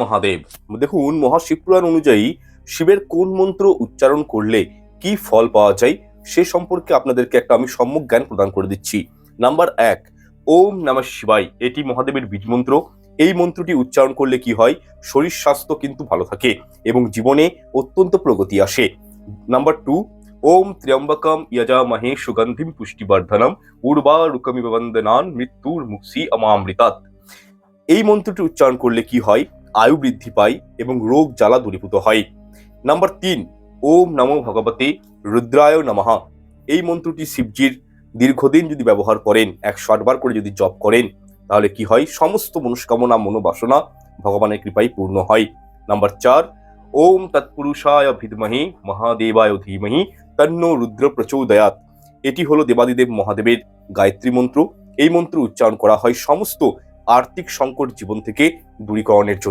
মহাদেব। দেখুন, মহাশিবপুরাণ অনুযায়ী শিবের কোন মন্ত্র উচ্চারণ করলে কি ফল পাওয়া যায়, সে সম্পর্কে আপনাদেরকে একটা আমি সম্যক জ্ঞান প্রদান করে দিচ্ছি। নাম্বার এক, ওম নমঃ শিবাই এটি মহাদেবের বীজ মন্ত্র। এই মন্ত্রটি উচ্চারণ করলে কি হয়? শরীর স্বাস্থ্য কিন্তু ভালো থাকে এবং জীবনে অত্যন্ত প্রগতি আসে। নাম্বার টু, ওম ত্র্যম্বকম যজামহে সুগন্ধিম পুষ্টিবর্ধনম উর্বারুকমিব বন্দনান মৃত্যুর মুক্সি অমামৃতাৎ। এই মন্ত্রটি উচ্চারণ করলে কি হয়? আয়ু বৃদ্ধি পায় এবং রোগ জ্বালা দূরীভূত হয়। নাম্বার তিন, ওম নমো ভগবতে রুদ্রায় নমঃ। এই মন্ত্রটি শিবজির দীর্ঘদিন যদি ব্যবহার করেন, একশো আটবার করে যদি জপ করেন, তাহলে কি হয়? সমস্ত মনস্কামনা, মনোবাসনা ভগবানের কৃপায় পূর্ণ হয়। নাম্বার চার, ওম তৎপুরুষায় বিদ্মহে মহাদেবায় ধীমহি তন্ন রুদ্র প্রচোদয়াত এটি হলো দেবাদিদেব মহাদেবের গায়ত্রী মন্ত্র। এই মন্ত্র উচ্চারণ করা হয় সমস্ত আর্থিক সংকট জীবন থেকে দূরীকরণের জন্য।